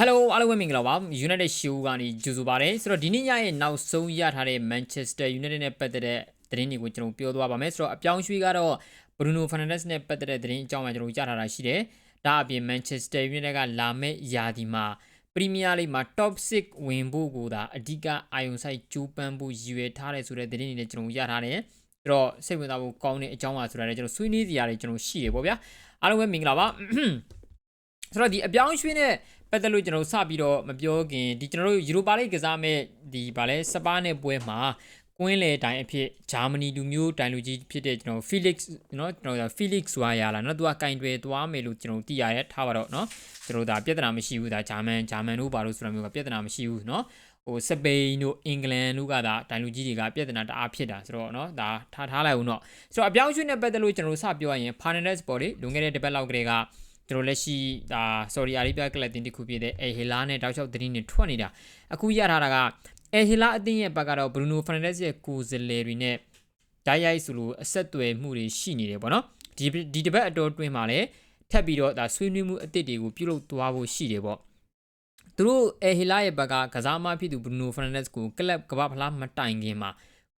Hello အားလုံးပဲမင်္ဂလာပါ United Show ကနေကြိုဆိုပါရစေဆိုတော့ဒီနေ့ညရဲ့နောက်ဆုံးရထားတဲ့ Manchester United နဲ့ပတ်သက်တဲ့သတင်းတွေကိုကျွန်တော်ပြောသွားပါမယ်ဆိုတော့အပြောင်းရွှေ့ကတော့ Bruno Fernandes နဲ့ပတ်သက်တဲ့သတင်းအကြောင်းမှကျွန်တော်ကြားထားတာရှိတယ်ဒါအပြင် Manchester United ကလာမယ့်ယာဒီမှာ Premier League မှာ Top 6ဝင်ဖို့ကိုသာအဓိကအာရုံစိုက်ကြိုးပမ်းဖို့ရည်ရွယ်ထားတယ်ဆိုတဲ့သတင်းတွေလည်းကျွန်တော်ရထားတယ်ဆိုတော့စိတ်ဝင်စားဖို့ကောင်းတဲ့အကြောင်းပါဆိုတာလည်းကျွန်တော်ဆွေးနွေးစရာတွေကျွန်တော်ရှိတယ်ပေါ့ဗျာအားလုံးပဲမင်္ဂလာပါဆိုတော့ဒီအပြောင်းအရွှေ့နဲ့ ပတ်သက်လို့ကျွန်တော်စပြီးတော့မပြောခင်ဒီကျွန်တော်တို့ယူရိုပါလိကစားမဲ့ဒီဗာလဲစပါးနဲ့ပွဲမှာကွင်းလေတိုင်အဖြစ်ဂျာမနီလူမျိုးတိုင်လူကြီးဖြစ်တဲ့ကျွန်တော် Felix เนาะကျွန်တော် Felix စွာရလာเนาะသူကကင်တွယ်သွားမယ်လို့ကျွန်တော်သိရတယ်ထားပါတော့เนาะကျွန်တော်ဒါပြဿနာမရှိဘူးဒါဂျာမန်ဂျာမန်တို့ဘာလို့ဆိုတာမျိုးကပြဿနာမရှိဘူးเนาะဟိုစပိန်တို့အင်္ဂလန်တို့ကဒါတိုင်လူကြီးတွေကပြဿနာတအားဖြစ်တာဆိုတော့เนาะဒါထားထားလိုက်ဦးเนาะဆိုတော့အပြောင်းအရွှေ့နဲ့ပတ်သက်လို့ကျွန်တော်စပြောရရင် Fernandes ပေါ်လေလွန်ခဲ့တဲ့တစ်ပတ်လောက်ကလေးကကျွန် တော်လက်ရှိဒါ Saudi Arabia ကလပ်တင်တစ်ခုဖြစ်တဲ့ El Hilal နဲ့တောက်လျှောက်သတင်းတွေထွက်နေတာအခုရထားတာက El Hilal အသင်းရဲ့ဘက်ကတော့ Bruno Fernandes ရဲ့ကိုယ်စားလှယ်တွေနဲ့ဓာတ်ရိုက်ဆိုလို့အဆက်အသွယ်မှုတွေရှိနေတယ်ပေါ့နော်ဒီဒီတစ်ပတ်အတော်တွင်းမှာလည်းထပ်ပြီးတော့ဒါဆွေးနွေးမှုအသစ်တွေကိုပြုလုပ်သွားဖို့ရှိတယ်ပေါ့သူတို့ El Hilal ရဲ့ဘက်ကကစားမဖြစ်သူ Bruno Fernandes ကိုကလပ်ကမ္ဘာဖလားမတိုင်ခင်မှာ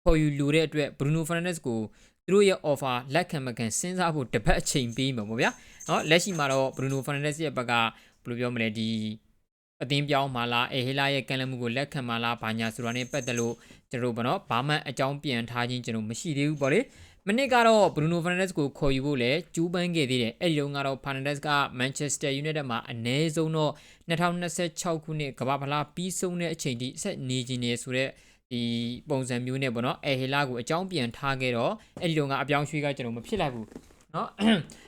ခေါ်ယူလိုတဲ့အတွက် Bruno Fernandes ကို သူတို့ရဲ့ offer လက်ခံမခံစဉ်းစားဖို့တစ်ပတ်အချိန်ပေးမှာပေါ့ဗျာเนาะလက်ရှိမှာတော့ Bruno Fernandes ရဲ့ဘက်ကဘယ်လိုပြောမလဲဒီအသင်းပြောင်းမှာလားအေဟေလာရဲ့ကန်လမှုကိုလက်ခံမှာလားဘာညာဆိုတာနဲ့ပတ်သက်လို့ကျွန်တော်တို့ဗောနော်ဘာမှအကြောင်းပြန်ထားခြင်းကျွန်တော်မရှိသေးဘူးဗောလေမနစ်ကတော့ Bruno Fernandes ကိုခေါ်ယူဖို့လဲကျူးပန်းခဲ့သေးတယ်အဲ့ဒီတော့ကတော့ Fernandes က Manchester United မှာအနည်းဆုံးတော့2026ခုနှစ်ကမ္ဘာဖလားပြီးဆုံးတဲ့အချိန်ထိဆက်နေခြင်းနေဆိုတော့ ဒီပုံစံမျိုးနဲ့ပေါ့နော်အဲဟီလာကိုအကြောင်းပြန်ထားခဲ့တော့အဲ့ဒီတော့ကအပြောင်းရွှေ့ကကျွန်တော်မဖြစ်လိုက်ဘူးနော်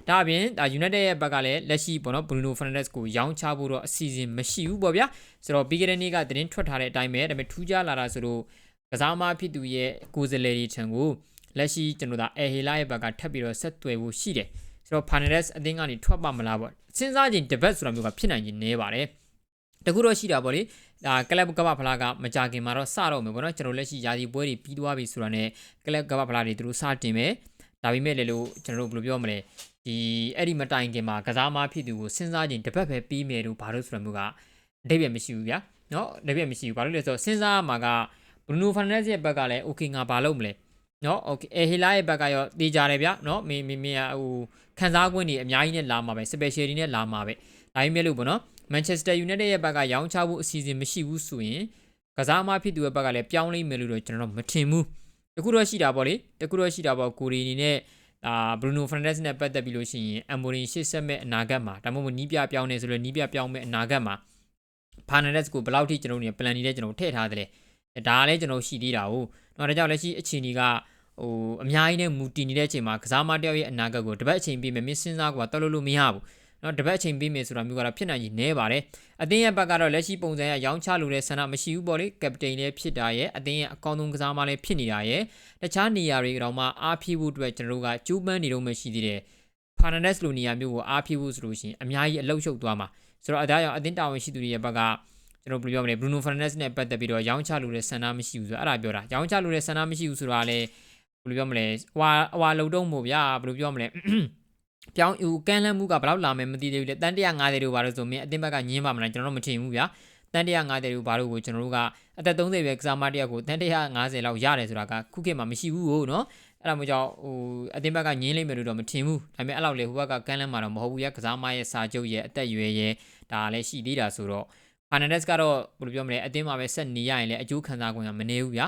ဒါအပြင်ဒါ United ရဲ့ဘက်ကလည်းလက်ရှိပေါ့နော် Bruno Fernandes ကိုရောင်းချဖို့တော့အစီအစဉ်မရှိဘူးပေါ့ဗျာဆိုတော့ပြီးခဲ့တဲ့နေ့ကသတင်းထွက်ထားတဲ့အတိုင်းပဲဒါပေမဲ့ထူးခြားလာတာဆိုတော့ကစားမဖြစ်သူရဲ့ကိုယ်စားလှယ်တွေထံကိုလက်ရှိကျွန်တော်ဒါအဲဟီလာရဲ့ဘက်ကထပ်ပြီးတော့ဆက်သွယ်ဖို့ရှိတယ်ဆိုတော့ Fernandes အသင်းကနေထွက်ပါမလားပေါ့စဉ်းစားချိန်တပတ်ဆိုတာမျိုးကဖြစ်နိုင်ခြင်းနည်းပါတယ် တခုတော့ရှိတာပေါ့လေဒါကလပ်ကမ္ဘာဖလားကမကြခင်မှာတော့စတော့မယ်ပေါ့နော်ကျွန်တော်လက်ရှိယာစီပွဲတွေပြီးသွားပြီဆိုတာနဲ့ကလပ်ကမ္ဘာဖလားတွေသူတို့စတင်မယ်ဒါပေမဲ့လည်းလို့ကျွန်တော်တို့ဘယ်လိုပြောမလဲဒီအဲ့ဒီမတိုင်ခင်မှာကစားမဖြစ်သူကိုစဉ်းစားခြင်းတစ်ပတ်ပဲပြီးမယ်လို့ဘာလို့ဆိုရမျိုးကအတိတ်ပဲမရှိဘူးဗျာเนาะအတိတ်ပဲမရှိဘူးဘာလို့လဲဆိုတော့စဉ်းစားမှာကဘရူနိုဖာနက်စ်ရဲ့ဘက်ကလည်း okay ငါဘာလုပ်မလဲเนาะ okay အဲဟီလာရဲ့ဘက်ကရောတေးကြတယ်ဗျာเนาะမင်းမင်းဟိုခံစား권တွေအများကြီးနဲ့လာမှာပဲ special တွေနဲ့လာမှာပဲဒါပေမဲ့လို့ပေါ့နော် Manchester United ရဲ့ဘက်ကရောင်းချဖို့အစီအစဉ်မရှိဘူးဆိုရင်ကစားမဖြစ်သူရဲ့ဘက်ကလည်းပြောင်းလဲမယ်လို့တော့ကျွန်တော်မထင်ဘူးတခုတော့ရှိတာပေါ့လေတခုတော့ရှိတာပေါ့ကိုရီအနေနဲ့အာဘရူနိုဖရန်ဒက်စ်နဲ့ပတ်သက်ပြီးလို့ရှိရင်အမ်မိုရင်ရှေ့ဆက်မဲ့အနာဂတ်မှာဒါမှမဟုတ်နီးပြပြောင်းနေဆိုလို့နီးပြပြောင်းမဲ့အနာဂတ်မှာဖာနဒက်စ်ကိုဘယ်လောက်ထိကျွန်တော်တို့ plan နေတဲ့ကျွန်တော်ထည့်ထားတယ်လဲဒါလည်းကျွန်တော်ရှိသေးတာဟုတ်တော့ဒါကြောင့်လက်ရှိအခြေအနေကဟိုအများကြီးနဲ့မူတည်နေတဲ့အချိန်မှာကစားမတယောက်ရဲ့အနာဂတ်ကိုတပတ်အချိန်ပြီးမယ်မင်းစဉ်းစားကွာတော်လို့လို့မရဘူး နော်တပတ်အချိန်ပေးမယ်ဆိုတာမျိုးကတော့ဖြစ်နိုင်ကြီးနဲပါတယ်အသင်းရဲ့ဘက်ကတော့လက်ရှိပုံစံရရောင်းချလိုတဲ့ဆန္ဒမရှိဘူးပေါ့လေကပတိန်လည်းဖြစ်တာရဲ့အသင်းရဲ့အကောင်းဆုံးကစားမလည်းဖြစ်နေတာရဲ့တခြားနေရာတွေကတော့မှအားဖြည့်ဖို့အတွက်ကျွန်တော်တို့ကကျူးပန်းနေတော့မှရှိသေးတယ်ဖာနန်ဒက်စ်လိုနေရာမျိုးကိုအားဖြည့်ဖို့ဆိုလို့ရှိရင်အများကြီးအလုတ်ရှုပ်သွားမှာဆိုတော့အဒါကြောင့်အသင်းတာဝန်ရှိသူတွေရဲ့ဘက်ကကျွန်တော်ဘယ်လိုပြောမလဲဘရူနိုဖာနန်ဒက်စ်နဲ့ပတ်သက်ပြီးတော့ရောင်းချလိုတဲ့ဆန္ဒမရှိဘူးဆိုတော့အဲ့ဒါပြောတာရောင်းချလိုတဲ့ဆန္ဒမရှိဘူးဆိုတာလည်းဘယ်လိုပြောမလဲဟွာဟွာလုံတုံးမို့ဗျာဘယ်လိုပြောမလဲ ပြောင်းယူကန့်လန့်မှုကဘယ်လောက်လာမယ်မသိသေးဘူးလေတန်150တို့ဘာလို့ဆိုမင်းအတင်းဘက်ကညင်းပါမလားကျွန်တော်တို့မထင်ဘူးဗျာတန်150တို့ဘာလို့ကိုကျွန်တော်တို့ကအသက်30ပဲကစားမတယောက်ကိုတန်150လောက်ရတယ်ဆိုတာကခုခေတ်မှာမရှိဘူးကိုနော်အဲ့ဒါမျိုးကြောင့်ဟိုအတင်းဘက်ကညင်းလိမ့်မယ်လို့တော့မထင်ဘူးဒါပေမဲ့အဲ့လောက်လေဟိုဘက်ကကန့်လန့်မှာတော့မဟုတ်ဘူးရကစားမရဲ့စာချုပ်ရဲ့အသက်ရွယ်ရဲ့ဒါလည်းရှိသေးတာဆိုတော့ Fernandez ကတော့ဘယ်လိုပြောမလဲအတင်းမှာပဲဆက်နေရရင်လည်းအကျိုးခံစား권ကမနေဘူးဗျာ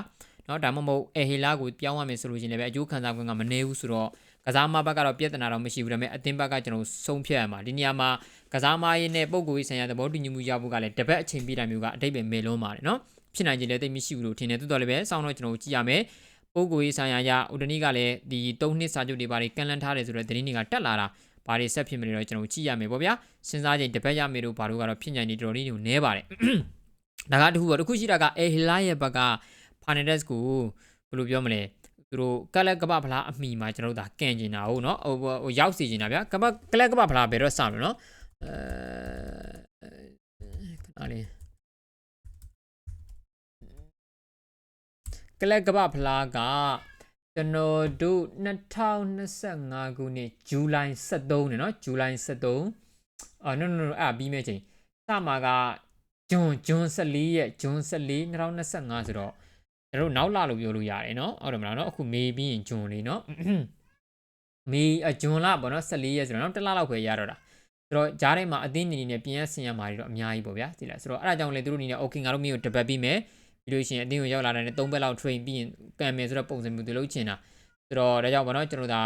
နော်ဒါမှမဟုတ်အဟီလာကိုပြောင်းရမယ်ဆိုလို့ရှင်လည်းပဲအကျိုးခံစား권ကမနေဘူးဆိုတော့ ကစားမဘက်ကတော့ပြဿနာတော့မရှိဘူးဒါပေမဲ့အသင်းဘက်ကကျွန်တော်ဆုံးဖြတ်ရမှာဒီနေရာမှာကစားမရေးနဲ့ပုံကိုရေးဆိုင်ရာသဘောတူညီမှုရဖို့ကလည်းတစ်ပတ်အချိန်ပြတာမျိုးကအတိတ်ပဲမေလွန်းပါတယ်နော်ဖြစ်နိုင်ကြလည်းတိတ်မရှိဘူးလို့ထင်တယ်တိုးတော်လည်းပဲစောင်းတော့ကျွန်တော်ကြည့်ရမယ်ပုံကိုရေးဆိုင်ရာရဥဒနီကလည်းဒီ၃နှစ်စာချုပ်တွေဘာတွေကန်လန်းထားတယ်ဆိုတော့သတင်းတွေကတက်လာတာဘာတွေဆက်ဖြစ်မလဲတော့ကျွန်တော်ကြည့်ရမယ်ပေါ့ဗျာစဉ်းစားချိန်တစ်ပတ်ရမယ်လို့ဘာလို့ကတော့ဖြစ်နိုင်နေတော်တော်လေးကိုနဲပါတယ်ဒါကတခုပေါ့တခုရှိတာကအဲဟီလာရဲ့ဘက်ကဖာနက်ဒက်စ်ကိုဘယ်လိုပြောမလဲ သူတို့ကလက်ကပဖလားအမိမှာကျွန်တော်တို့ဒါကင်ကျင်တာဟုတ်နော်ဟိုဟိုရောက်စီကျင်တာဗျာကပကလက်ကပဖလားဘယ်တော့စမလဲနော်အဲခဏလေးကလက်ကပဖလားကကျွန်တော်တို့2025ခုနှစ်ဇူလိုင်23နဲ့နော်ဇူလိုင်23အာ no no no အဲ့ပြီးမဲ့ချိန်စမှာကဂျွန်ဂျွန်14ရက်ဂျွန်14 2025ဆိုတော့ ကျွန်တော်တို့နောက်လလို့ပြောလို့ရတယ်နော်ဟုတ်တယ်မလားနော်အခုမေပြီးရင်ဂျွန်လေးနော်မေအဂျွန်လပေါ့နော်14ရက်ဆိုတော့နောက်တစ်လလောက်ပဲရတော့တာဆိုတော့ဂျားထဲမှာအသင်းနေနေပြန်ရဆင်ရမှာတွေတော့အများကြီးပေါ့ဗျာသိလားဆိုတော့အဲ့ဒါကြောင့်လေသူတို့အနေနဲ့ okay ငါတို့မျိုးတပတ်ပြီးမယ်ပြီးလို့ရှိရင်အသင်းကိုရောက်လာတဲ့3ဘက်လောက် train ပြီးရင်ကံမယ်ဆိုတော့ပုံစံမျိုးသူလုပ်ချင်တာ ဆိုတော့ဒါကြောင့်ပေါ့နော်ကျွန်တော်ဒါ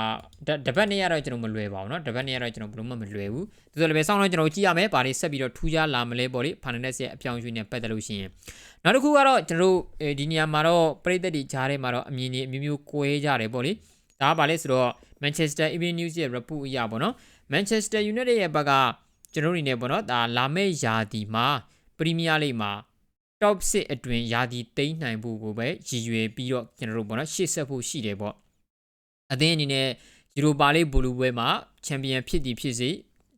တပတ်နဲ့ရတော့ကျွန်တော်မလွယ်ပါဘူးเนาะတပတ်နဲ့ရတော့ကျွန်တော်ဘယ်လို့မှမလွယ်ဘူးဒါဆိုလည်းပဲစောင့်တော့ကျွန်တော်ကြည့်ရမယ်ဘာတွေဆက်ပြီးတော့ထူးခြားလာမလဲပေါ့လေ Fernandes ရဲ့အပြောင်းအရွှေ့နဲ့ပတ်သက်လို့ရှိရင်နောက်တစ်ခုကတော့ကျွန်တော်တို့ဒီနေရာမှာတော့ပြည်သက်တွေကြားထဲမှာတော့အမြင်တွေအမျိုးမျိုးကွဲကြတယ်ပေါ့လေဒါကဘာလဲဆိုတော့ Manchester Evening News ရဲ့ report အရပေါ့နော် Manchester United ရဲ့ဘက်ကကျွန်တော်တို့အနေနဲ့ပေါ့နော်ဒါလာမယ့်ယာတီမှာပရီးမီးယားလိမှာ top 6အတွင်ယာတီတိမ့်နိုင်ဖို့ကိုပဲရည်ရွယ်ပြီးတော့ကျွန်တော်တို့ပေါ့နော်ရှေ့ဆက်ဖို့ရှိတယ်ပေါ့ အသင်းအနေနဲ့ယူရိုပါလိဘိုလူပွဲမှာချန်ပီယံဖြစ်သည်ဖြစ်စေ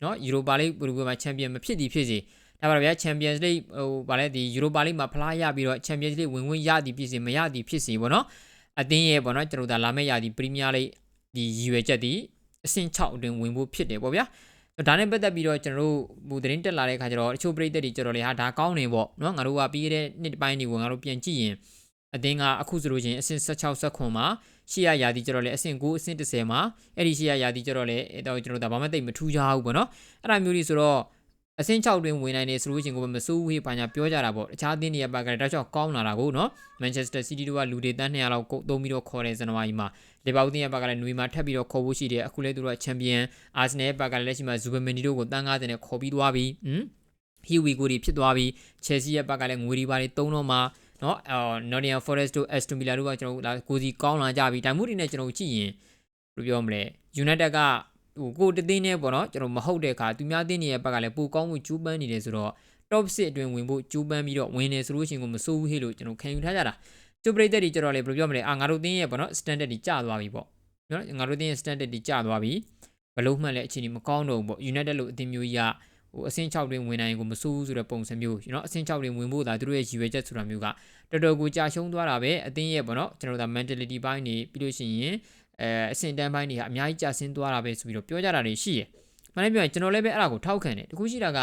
နော်ယူရိုပါလိဘိုလူပွဲမှာချန်ပီယံမဖြစ်သည်ဖြစ်စေဒါပါဗျာချန်ပီယံလိဟိုဗာလဲဒီယူရိုပါလိမှာဖလားရပြီးတော့ချန်ပီယံလိဝင်ဝင်ရသည်ဖြစ်စေမရသည်ဖြစ်စေပေါ့နော်အသင်းရဲ့ပေါ့နော်ကျွန်တော်တို့ဒါလာမယ့်ရာသီပရီးမီးယားလိဒီရည်ရွယ်ချက်ဒီအဆင့်6အတွင်းဝင်ဖို့ဖြစ်တယ်ပေါ့ဗျာဒါနဲ့ပတ်သက်ပြီးတော့ကျွန်တော်တို့ဟိုသတင်းတက်လာတဲ့အခါကျတော့တချို့ပရိသတ်တွေကျွန်တော်လေဟာဒါကောင်းနေပေါ့နော်ငါတို့ကပြီးခဲ့တဲ့နှစ်ပိုင်းတွေဝင်ငါတို့ပြန်ကြည့်ရင် အသင်းကအခုဆိုလို့ချင်းအဆင့်16 19မှာရှေ့ရရာသီကျတော့လေအဆင့်9အဆင့်10မှာအဲ့ဒီရှေ့ရရာသီကျတော့လေတော့ကျွန်တော်တို့ဒါဘာမှတိတ်မထူးကြဘူးပေါ့နော်အဲ့ဒါမျိုးတွေဆိုတော့အဆင့်6တွင်ဝင်နိုင်နေဆိုလို့ချင်းကိုမစိုးဝေးပါညာပြောကြတာပေါ့တခြားအသင်းတွေကပါကလည်းတောက်ချောက်ကောင်းလာတာကိုနော်မန်ချက်စတာစီးတီးတို့ကလူတွေတန်း200လောက်သုံးပြီးတော့ခေါ်တဲ့ဇန်နဝါရီမှာလီဗာပူးတင်းရဲ့ဘက်ကလည်းနွေမှာထပ်ပြီးတော့ခေါ်ဖို့ရှိတယ်အခုလည်းသူတို့ကချန်ပီယံအာဆင်နယ်ရဲ့ဘက်ကလည်းလက်ရှိမှာဇူဘမန်နီတို့ကိုတန်း90နဲ့ခေါ်ပြီးသွားပြီဟမ်ဟီဝီကိုတွေဖြစ်သွားပြီချယ်ဆီရဲ့ဘက်ကလည်းငွေဒီပါတွေသုံးတော့မှာ နော်အော် Nottingham Forest တို့ Aston Villa တို့ကကျွန်တော်တို့ဒါကိုစီကောင်းလာကြပြီတိုင်မှုတွေနဲ့ကျွန်တော်ကြည့်ရင်ဘယ်လိုပြောမလဲ United ကဟိုကိုတသိန်းနဲ့ပေါ့နော်ကျွန်တော်မဟုတ်တဲ့အခါသူများတင်းနေတဲ့ဘက်ကလည်းပိုကောင်းမှုကျူးပန်းနေတယ်ဆိုတော့ top 6အတွင်းဝင်ဖို့ကျူးပန်းပြီးတော့ဝင်နေဆိုလို့ရှိရင်ကိုမစိုးဘူးဟေ့လို့ကျွန်တော်ခံယူထားကြတာကျုပ်ပရိသတ်တွေကြတော့လေဘယ်လိုပြောမလဲအာငါတို့တင်းရဲ့ပေါ့နော် standard တွေကျသွားပြီပေါ့နော်ငါတို့တင်းရဲ့ standard တွေကျသွားပြီဘလို့မှန်လဲအခြေအနေမကောင်းတော့ဘူးပေါ့ United လို့အသင်းမျိုးကြီးက ဟိုအဆင့်6တွင်ဝင်နိုင်ကိုမစိုးဘူးဆိုတဲ့ပုံစံမျိုးကျွန်တော်အဆင့်6တွင်ဝင်ဖို့ဒါသူတို့ရဲ့ရည်ရွယ်ချက်ဆိုတာမျိုးကတော်တော်ကိုကြာရှုံးသွားတာပဲအသင်းရဲ့ပေါ့နော်ကျွန်တော်ဒါ mentality ဘိုင်းနေပြီးလို့ရှိရင်အဲအဆင့်တန်းဘိုင်းတွေကအများကြီးကြာဆင်းသွားတာပဲဆိုပြီးတော့ပြောကြတာတွေရှိရယ်။မှန်တယ်ပြောရင်ကျွန်တော်လည်းပဲအဲ့ဒါကိုထောက်ခံတယ်။တခုရှိတာက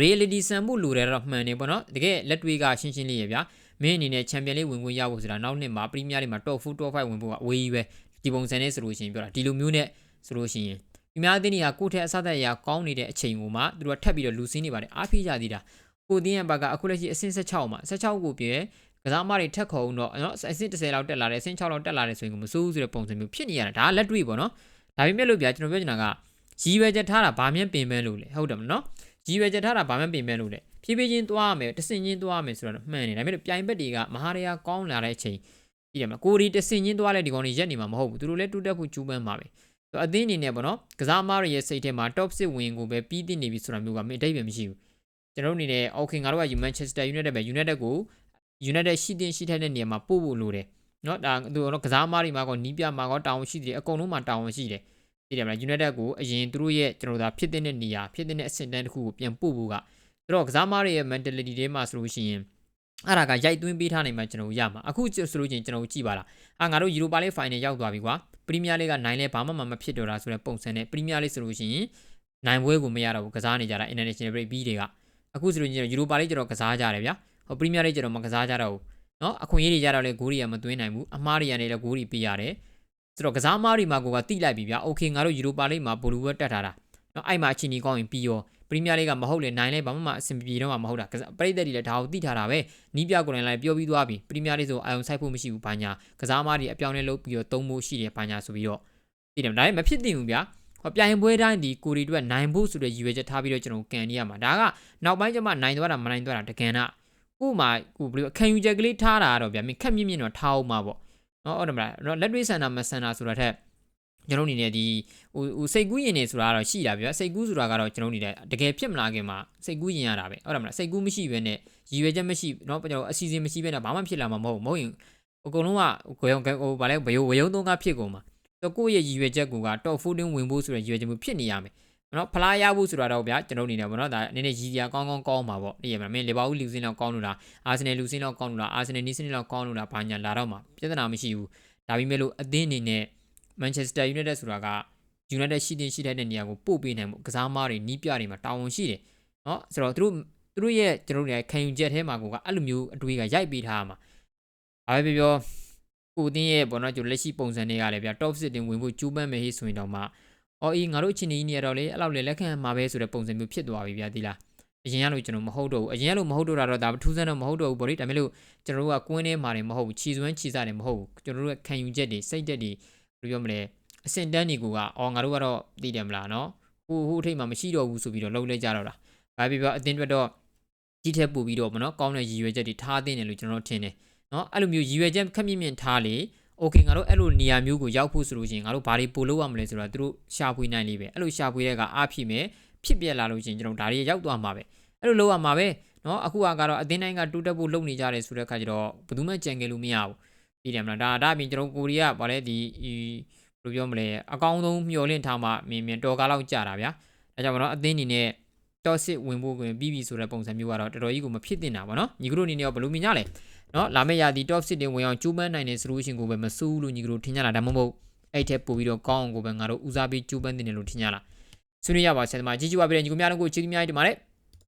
reality စံမှုလိုတယ်တော့မှန်တယ်ပေါ့နော်။တကယ်လက်တွေ့ကရှင်းရှင်းလေးရယ်ဗျာ။မင်းအနေနဲ့ချန်ပီယံလေးဝင်ခွင့်ရဖို့ဆိုတာနောက်နှစ်မှာပရီးမီးယားလိမှာ top 4 top 5ဝင်ဖို့ကအဝေးကြီးပဲ။ဒီပုံစံနဲ့ဆိုလို့ရှိရင်ပြောတာဒီလိုမျိုးနဲ့ဆိုလို့ရှိရင် ဒီများအသင်းတွေကကိုယ့်ထက်အဆသက်အရာကောင်းနေတဲ့အချိန်ကိုမှသူတို့ကထပ်ပြီးတော့လူစင်းနေပါတယ်အားဖေးကြသေးတာကိုတင်းရဲ့ဘက်ကအခုလက်ရှိအဆင့်16မှာ16ကိုပြည့်ကစားမတွေထက်ခေါ်အောင်တော့နော်အဆင့်10လောက်တက်လာတယ်အဆင့်6လောက်တက်လာတယ်ဆိုရင်ကိုမစိုးဘူးဆိုတဲ့ပုံစံမျိုးဖြစ်နေရတာဒါကလက်တွေ့ပေါ့နော်ဒါပေမဲ့လို့ပြကျွန်တော်ပြောချင်တာကရည်ရွယ်ချက်ထားတာဗာမြင့်ပင်ပန်းလို့လေဟုတ်တယ်မနော်ရည်ရွယ်ချက်ထားတာဗာမြင့်ပင်ပန်းလို့လေဖြည်းဖြည်းချင်းသွားရမယ်တဆင့်ချင်းသွားရမယ်ဆိုတော့မှန်တယ်ဒါပေမဲ့ပြိုင်ဘက်တွေကမဟာရယာကောင်းလာတဲ့အချိန်ကြည့်ရမလားကိုဒီတဆင့်ချင်းသွားလဲဒီကောင်တွေရက်နေမှာမဟုတ်ဘူးသူတို့လည်းတူတက်ဖို့ကြိုးပမ်းပါပဲ အသင်းအနေနဲ့ပေါ့နော်ကစားမားတွေရဲ့စိတ်ထဲမှာ top 6ဝင်ကိုပဲပြီးသိနေပြီဆိုတာမျိုးကမအတိတ်ပဲမရှိဘူးကျွန်တော်အနေနဲ့ okay ငါတို့က Manchester United ပဲ United ကို United ရှိတင်ရှိထိုက်တဲ့နေရာမှာပို့ဖို့လိုတယ်နော်ဒါသူတော့ကစားမားတွေမှာကောနီးပြမှာကောတာဝန်ရှိတယ်အကုန်လုံးမှာတာဝန်ရှိတယ်သိတယ်မလား United ကိုအရင်သူတို့ရဲ့ကျွန်တော်ဒါဖြစ်တဲ့နေရာဖြစ်တဲ့အဆင့်တန်းတစ်ခုကိုပြန်ပို့ဖို့ကသူတို့ကစားမားတွေရဲ့ mentality တွေမှာဆိုလို့ရှိရင် အဲ့ဒါကရိုက်သွင်းပေးထားနိုင်မှကျွန်တော်ရမှာအခုဆိုလို့ချင်းကျွန်တော်ကြည့်ပါလားအာငါတို့ယူရိုပါလိဖိုင်နယ်ရောက်သွားပြီကွာပရီးမီးယားလိကနိုင်လဲဘာမှမဖြစ်တော့တာဆိုတဲ့ပုံစံနဲ့ပရီးမီးယားလိဆိုလို့ရှိရင်နိုင်ပွဲကိုမရတော့ဘူးကစားနေကြတာ international break ပြီးတွေကအခုဆိုလို့ချင်းယူရိုပါလိကျတော့ကစားကြတယ်ဗျာဟိုပရီးမီးယားလိကျတော့မကစားကြတော့ဘူးเนาะအခွင့်အရေးတွေကြတော့လေဂိုးတွေကမသွင်းနိုင်ဘူးအမားတွေကနေလည်းဂိုးတွေပေးရတယ်ဆိုတော့ကစားမားတွေမှာကိုကတိလိုက်ပြီဗျာโอเคငါတို့ယူရိုပါလိမှာဘိုလူဝက်တက်ထားတာเนาะအဲ့မှာအချင်းကြီးကောင်းရင်ပြီးရော ပရီးမီးယားလိကမဟုတ်လေနိုင်လဲဘာမှမအဆင်ပြေတော့မှမဟုတ်တာပရိသတ်တွေလည်းဒါကိုသိထားတာပဲနီးပြကိုယ်တိုင်လည်းပြောပြီးသွားပြီပရီးမီးယားလိဆိုအာယုံဆိုင်ဖို့မရှိဘူးဘာညာကစားမားတွေအပြောင်းလဲလုပ်ပြီးတော့သုံးဖို့ရှိတယ်ဘာညာဆိုပြီးတော့သိတယ်ဒါပေမဲ့မဖြစ်သင့်ဘူးဗျာဟောပြိုင်ပွဲတိုင်းဒီကိုရီတို့နိုင်ဖို့ဆိုတဲ့ရည်ရွယ်ချက်ထားပြီးတော့ကျွန်တော်ကန်နေရမှာဒါကနောက်ပိုင်းကျမှနိုင်သွားတာမနိုင်သွားတာတကယ်နာဥမာကိုဘယ်လိုခံယူချက်ကလေးထားတာတော့ဗျာမင်းခက်မြင့်မြင့်တော့ထားအောင်ပါပေါ့နော်ဟုတ်တယ်မလားလက်တွေ့ဆန္ဒမဆန္ဒဆိုတာထက် ကျွန်တော်အနေနဲ့ဒီဟိုဟိုစိတ်ကူးရင်နေဆိုတာကတော့ရှိတာဗျာစိတ်ကူးဆိုတာကတော့ကျွန်တော်အနေနဲ့တကယ်ဖြစ်မလာခင်မှာစိတ်ကူးရင်ရတာပဲဟုတ်တယ်မလားစိတ်ကူးမရှိဘဲနဲ့ရည်ရွယ်ချက်မရှိเนาะကျွန်တော်အစီအစဉ်မရှိဘဲနဲ့ဘာမှဖြစ်လာမှာမဟုတ်မဟုတ်ရင်အကုန်လုံးကကိုယ်ဟိုဗာလဲဘယိုဝယုံသုံးကားဖြစ်ကုန်မှာတော့ကိုယ့်ရဲ့ရည်ရွယ်ချက်ကိုက top 14ဝင်ဖို့ဆိုတဲ့ရည်ရွယ်ချက်မျိုးဖြစ်နေရမယ်နော်ဖလားရဖို့ဆိုတာတော့ဗျာကျွန်တော်အနေနဲ့ပေါ့နော်ဒါအနေနဲ့ရည်စရာကောင်းကောင်းကောင်းပါပေါ့ဒီရမှာမင်းလီဗာပူးလူစင်းတော့ကောင်းလို့လားအာဆင်နယ်လူစင်းတော့ကောင်းလို့လားအာဆင်နယ်နီးစင်းတော့ကောင်းလို့လားဘာညာလာတော့မှာပြဿနာမရှိဘူးဒါပေမဲ့လို့အသင်းအနေနဲ့ မန်ချက်စတာယူနိုက်တက်ဆိုတာကယူနိုက်တက်ရှိတင်ရှိတဲ့နေရာကိုပို့ပေးနိုင်မှုကစားမားတွေနီးပြတွေမှာတာဝန်ရှိတယ်နော်ဆိုတော့သူတို့သူတို့ရဲ့ကျွန်တော်တို့ရဲ့ခံယူချက်ထဲမှာကိုကအဲ့လိုမျိုးအတွေးကရိုက်ပေးထားရမှာဘာပဲပြောပြောကိုတင်းရဲ့ပေါ့နော်ကျွန်တော်လက်ရှိပုံစံတွေကလည်းဗျာ top 10တင်ဝင်ဖို့ကြိုးပမ်းမယ်ဟိဆိုရင်တော့မှအော်အေးငါတို့အချင်းကြီးနေရတော့လေအဲ့လောက်လေလက်ခံမှာပဲဆိုတဲ့ပုံစံမျိုးဖြစ်သွားပြီဗျာဒီလားအရင်ကလို့ကျွန်တော်မဟုတ်တော့ဘူးအရင်ကလို့မဟုတ်တော့တာတော့ဒါထူးဆန်းတော့မဟုတ်တော့ဘူးဗောလေဒါပေမဲ့လို့ကျွန်တော်တို့ကကွင်းထဲမှာနေမဟုတ်ဘူးခြီစွမ်းခြီစားတယ်မဟုတ်ဘူးကျွန်တော်တို့ရဲ့ခံယူချက်တွေစိတ်သက်တွေ ဘယ်လိုပြောမလဲအစင်တန်းတွေကအော်ငါတို့ကတော့သိတယ်မလားနော်ဟိုဟိုအထိတ်မှာမရှိတော့ဘူးဆိုပြီးတော့လုံးလဲကြတော့တာဘာဖြစ်ပြောအတင်းတွက်တော့ကြီးထက်ပို့ပြီးတော့မနော်ကောင်းတဲ့ရည်ရွယ်ချက်တွေထားသင့်တယ်လို့ကျွန်တော်ထင်တယ်နော်အဲ့လိုမျိုးရည်ရွယ်ချက်ခက်မြင့်မြင့်ထားလေโอเคငါတို့အဲ့လိုနေရာမျိုးကိုရောက်ဖို့ဆိုလို့ရှိရင်ငါတို့ဘာတွေပို့လို့ရမလဲဆိုတော့သူတို့ရှာဖွေနိုင်လိမ့်ပဲအဲ့လိုရှာဖွေတဲ့ကအားဖြစ်မယ်ဖြစ်ပြက်လာလို့ရှိရင်ကျွန်တော်ဒါတွေရောက်သွားမှာပဲအဲ့လိုလုပ်ရမှာပဲနော်အခုကတော့အသင်းတိုင်းကတူတက်ဖို့လုပ်နေကြတယ်ဆိုတဲ့အခါကျတော့ဘယ်သူမှကြံခဲ့လို့မရဘူး ပြည်တယ်မလားဒါဒါအပြင်ကျွန်တော်ကိုရီးယားဗာလဲဒီဘယ်လိုပြောမလဲအကောင်းဆုံးမျှော်လင့်ထားမှမြင်မြင်တော်ကားလောက်ကြာတာဗျာဒါကြောင့်မလို့အသင်းအနေနဲ့တော့စစ်ဝင်ဖို့ကိုပြီးပြီဆိုတဲ့ပုံစံမျိုးကတော့တော်တော်ကြီးကိုမဖြစ်တင်တာဗောနော်ညီကတို့အနေနဲ့ရောဘယ်လိုမြင်ကြလဲနော်လာမယ့်ရာသီ top 10တင်ဝင်အောင်ကြိုးပမ်းနိုင်တဲ့ solution ကိုပဲမစိုးလို့ညီကတို့ထင်ကြတာဒါမှမဟုတ်အဲ့ထက်ပိုပြီးတော့ကောင်းအောင်ကိုပဲငါတို့ဦးစားပေးကြိုးပမ်းတင်တယ်လို့ထင်ကြလားဆွေးနွေးရပါဆက်သမားကြီးကြီးပါပြတဲ့ညီကများတို့ကိုချီးမြှောက်တင်ပါတယ်